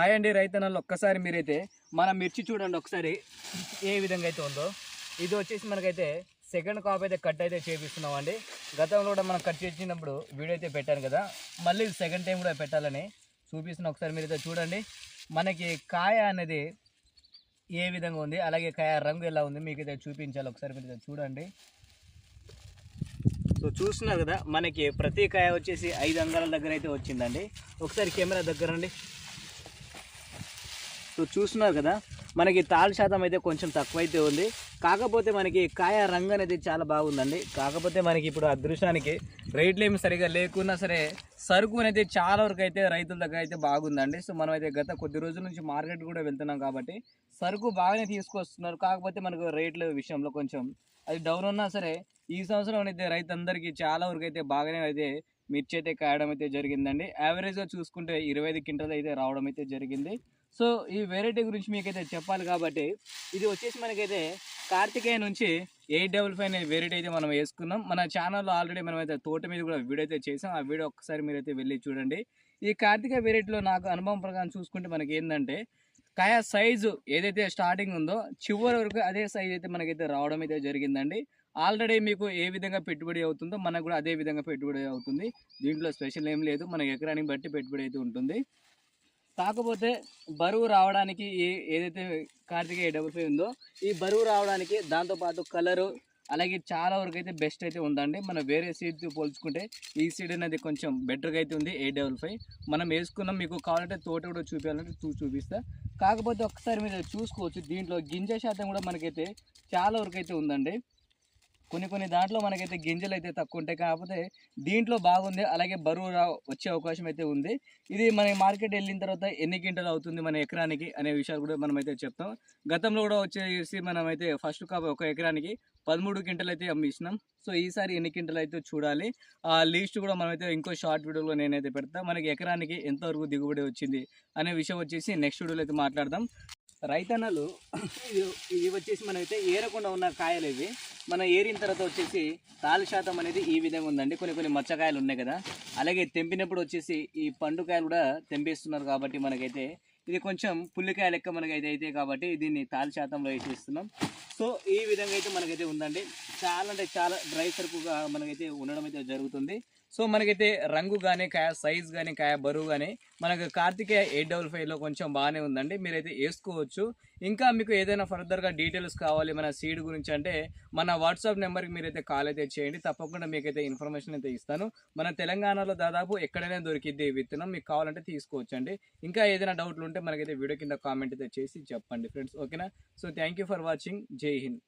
Hi అండి రైతన్నలు. ఒక్కసారి మీరైతే మన మిర్చి చూడండి ఒకసారి ఏ విధంగా అయితే ఉందో. ఇది వచ్చేసి మనకైతే సెకండ్ కాప్ అయితే కట్ అయితే చేపిస్తున్నాం అండి గతంలో కూడా మనం కట్ చేసినప్పుడు వీడియో అయితే పెట్టాను కదా. మళ్ళీ సెకండ్ టైం కూడా పెట్టాలని చూపిస్తున్న ఒకసారి మీరైతే చూడండి. మనకి కాయ అనేది ఏ విధంగా ఉంది అలాగే కాయ రంగు ఎలా ఉంది మీకు అయితే చూపించాలి. ఒకసారి మీరు చూడండి. సో చూస్తున్నారు కదా మనకి ప్రతి కాయ వచ్చేసి ఐదు అంగాల దగ్గర అయితే వచ్చిందండి. ఒకసారి కెమెరా దగ్గరండి సో చూస్తున్నారు కదా మనకి తాళ శాతం అయితే కొంచెం తక్కువైతే ఉంది. కాకపోతే మనకి కాయ రంగు అనేది చాలా బాగుందండి. కాకపోతే మనకి ఇప్పుడు అదృష్టానికి రేట్లు ఏమి సరిగా లేకున్నా సరే సరుకు అనేది చాలా వరకు అయితే రైతుల దగ్గర అయితే బాగుందండి. సో మనం అయితే గత కొద్ది రోజుల నుంచి మార్కెట్ కూడా వెళ్తున్నాం కాబట్టి సరుకు బాగానే తీసుకొస్తున్నారు. కాకపోతే మనకు రేట్ల విషయంలో కొంచెం అది డౌన్ ఉన్నా సరే ఈ సంవత్సరం అయితే రైతులందరికీ చాలా వరకు అయితే బాగానే అయితే మిర్చి అయితే కాయడం అయితే జరిగిందండి. యావరేజ్గా చూసుకుంటే ఇరవై ఐదు క్వింటల్ అయితే రావడం అయితే జరిగింది. సో ఈ వెరైటీ గురించి మీకైతే చెప్పాలి కాబట్టి ఇది వచ్చేసి మనకైతే కార్తికేయ నుంచి ఎయిట్ డబుల్ ఫైవ్ అనే వెరైటీ అయితే మనం వేసుకున్నాం. మన ఛానల్లో ఆల్రెడీ మనం అయితే తోట మీద కూడా వీడియో అయితే చేసాం. ఆ వీడియో ఒక్కసారి మీరైతే వెళ్ళి చూడండి. ఈ కార్తికేయ వెరైటీలో నాకు అనుభవం ప్రకారం చూసుకుంటే మనకి ఏంటంటే కాయ సైజు ఏదైతే స్టార్టింగ్ ఉందో చివరి వరకు అదే సైజ్ అయితే మనకైతే రావడం అయితే జరిగిందండి. ఆల్రెడీ మీకు ఏ విధంగా పెట్టుబడి అవుతుందో మనకు కూడా అదే విధంగా పెట్టుబడి అవుతుంది. దీంట్లో స్పెషల్ ఏం లేదు. మన ఎకరానికి బట్టి పెట్టుబడి అయితే ఉంటుంది. కాకపోతే బరువు రావడానికి ఏదైతే కార్తికేయ డబుల్ ఫైవ్ ఉందో ఈ బరువు రావడానికి దాంతోపాటు కలరు అలాగే చాలా వరకు అయితే బెస్ట్ అయితే ఉందండి. మనం వేరే సీడ్తో పోల్చుకుంటే ఈ సీడ్ అనేది కొంచెం బెటర్గా అయితే ఉంది ఎయిట్ డబుల్ ఫైవ్. మనం వేసుకున్నాం మీకు కావాలంటే తోట కూడా చూపించాలంటే చూ చూపిస్తా. కాకపోతే ఒకసారి మీరు చూసుకోవచ్చు దీంట్లో గింజ శాతం కూడా మనకైతే చాలా వరకు అయితే ఉందండి. కొన్ని కొన్ని దాంట్లో మనకైతే గింజలు అయితే తక్కువ ఉంటాయి కాకపోతే దీంట్లో బాగుంది. అలాగే బరువు రా వచ్చే అవకాశం అయితే ఉంది. ఇది మన మార్కెట్ వెళ్ళిన తర్వాత ఎన్ని క్వింటల్ అవుతుంది మన ఎకరానికి అనే విషయాలు కూడా మనమైతే చెప్తాం. గతంలో కూడా వచ్చేసి మనమైతే ఫస్ట్ కాపు ఒక ఎకరానికి పదమూడు క్వింటల్ అయితే అమ్మిస్తున్నాం సో ఈసారి ఎన్ని క్వింటల్ అయితే చూడాలి. ఆ లీస్ట్ కూడా మనమైతే ఇంకో షార్ట్ వీడియోలో నేనైతే పెడతా. మనకి ఎకరానికి ఎంతవరకు దిగుబడి వచ్చింది అనే విషయం వచ్చేసి నెక్స్ట్ వీడియోలో అయితే మాట్లాడదాం. రైతన్నలు ఇవి ఇది వచ్చేసి మనమైతే ఏరకుండా ఉన్న కాయలు ఇవి. మనం ఏరిన తర్వాత వచ్చేసి తాళి శాతం అనేది ఈ విధంగా ఉందండి. కొన్ని కొన్ని మచ్చకాయలు ఉన్నాయి కదా. అలాగే తెంపినప్పుడు వచ్చేసి ఈ పండు కాయలు కూడా తెంపేస్తున్నారు కాబట్టి మనకైతే ఇది కొంచెం పుల్లికాయ లెక్క మనకైతే అయితే కాబట్టి దీన్ని తాళి శాతంలో వేసేస్తున్నాం. సో ఈ విధంగా అయితే మనకైతే ఉందండి. చాలా అంటే చాలా డ్రై సరుకుగా మనకైతే ఉండడం అయితే జరుగుతుంది. సో మనకైతే రంగు కానీ కాయ సైజ్ కానీ కాయ బరువు కానీ మనకు కార్తికేయ ఎయిట్ డబుల్ ఫైవ్లో కొంచెం బాగానే ఉందండి. మీరైతే వేసుకోవచ్చు. ఇంకా మీకు ఏదైనా ఫర్దర్గా డీటెయిల్స్ కావాలి మన సీడ్ గురించి అంటే మన వాట్సాప్ నెంబర్కి మీరైతే కాల్ అయితే చేయండి. తప్పకుండా మీకైతే ఇన్ఫర్మేషన్ అయితే ఇస్తాను. మన తెలంగాణలో దాదాపు ఎక్కడైనా దొరికిద్ది విత్తనం. మీకు కావాలంటే తీసుకోవచ్చు అండి ఇంకా ఏదైనా డౌట్లు ఉంటే మనకైతే వీడియో కింద కామెంట్ అయితే చేసి చెప్పండి ఫ్రెండ్స్ ఓకేనా so thank you for watching జై హింద్